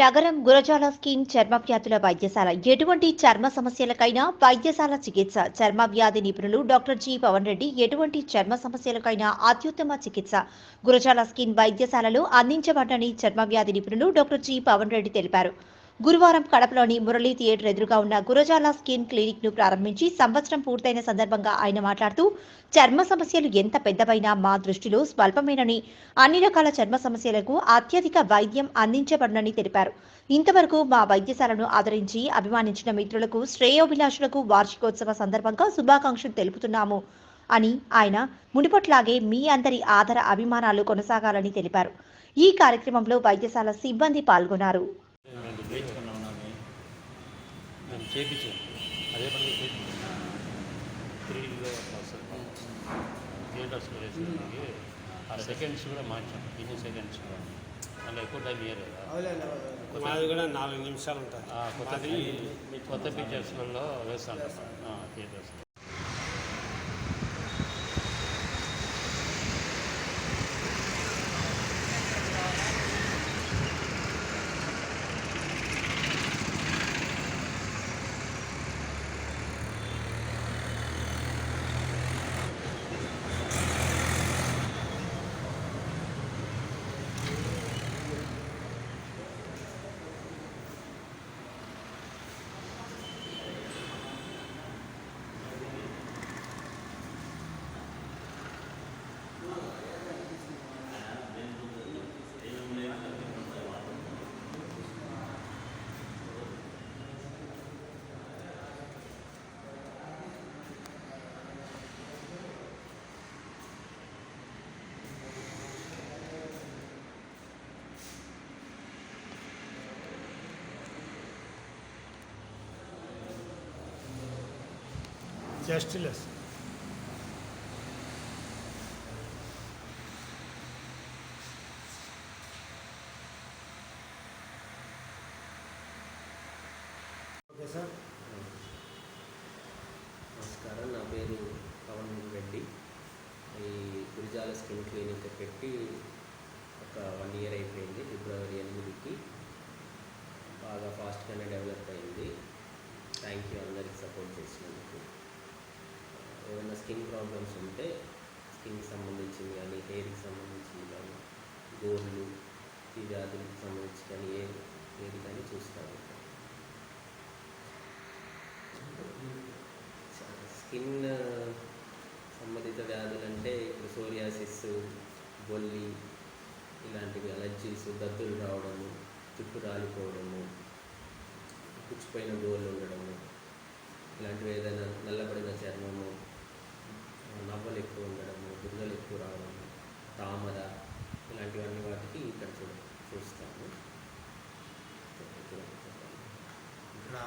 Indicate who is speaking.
Speaker 1: నగరం గురజాల స్కిన్ చర్మ వ్యాధుల వైద్యశాల. ఎటువంటి చర్మ సమస్యలకైనా వైద్యశాల చికిత్స. చర్మ వ్యాధి నిపుణులు డాక్టర్ జి పవన్ రెడ్డి ఎటువంటి చర్మ సమస్యలకైనా అత్యుత్తమ చికిత్స. గురజాల స్కిన్ వైద్యశాలలో అందించబడ్డని చర్మ వ్యాధి నిపుణులు డాక్టర్ జి పవన్ రెడ్డి తెలిపారు. గురువారం కడపలోని మురళీ థియేటర్ ఎదురుగా ఉన్న గురజాల స్కిన్ క్లినిక్ను ప్రారంభించి సంవత్సరం పూర్తయిన సందర్భంగా ఆయన మాట్లాడుతూ చర్మ సమస్యలు ఎంత పెద్దవైనా మా దృష్టిలో స్వల్పమేనని అన్ని రకాల చర్మ సమస్యలకు అత్యధిక వైద్యం అందించబడునని తెలిపారు. ఇంతవరకు మా వైద్యశాలను ఆదరించి అభిమానించిన మిత్రులకు శ్రేయోభిలాషులకు వార్షికోత్సవ సందర్భంగా శుభాకాంక్షలు తెలుపుతున్నాము అని ఆయన మునిపట్లాగే మీ అందరి ఆదర అభిమానాలు కొనసాగాలని తెలిపారు. ఈ కార్యక్రమంలో వైద్యశాల సిబ్బంది పాల్గొన్నారు.
Speaker 2: చేయించాను అదే పని చేయించాను త్రీ డీలో అట్లా వస్తుంది థియేటర్స్లో వేసేదానికి ఆ సెకండ్స్ కూడా మార్చాం. ఇన్ని సెకండ్స్ కూడా. మళ్ళీ ఎక్కువ టైం ఇవ్వలేదు
Speaker 3: మాది కూడా నాలుగు నిమిషాలు ఉంటుంది
Speaker 2: ఆ, కొత్త కొత్త పిక్చర్స్లలో వేస్తాను theatres
Speaker 3: just less okay sir
Speaker 4: నమస్కారం. నా పేరు పవన్ రెడ్డి. ఈ గురిజాల స్కిన్ క్లినిక్ పెట్టి ఒక వన్ ఇయర్ అయిపోయింది ఫిబ్రవరి ఎనిమిదికి. బాగా ఫాస్ట్గానే డెవలప్ అయింది. థ్యాంక్ యూ అందరికి సపోర్ట్ చేసినందుకు. ఏమైనా స్కిన్ ప్రాబ్లమ్స్ ఉంటే స్కిన్కి సంబంధించింది కానీ హెయిర్కి సంబంధించింది కానీ గోర్లు ఈ వ్యాధులకు సంబంధించి కానీ ఏ ఏది కానీ చూస్తారు. స్కిన్ సంబంధిత వ్యాధులు అంటే ఇప్పుడు సోరియాసిస్ బొల్లి ఇలాంటివి అలర్జీస్ దద్దులు రావడము జుట్టు రాలిపోవడము పుచ్చిపోయిన గోళ్ళు ఉండడము ఇలాంటివి ఏదైనా నల్లబడిన చూస్తాను ఇక్కడ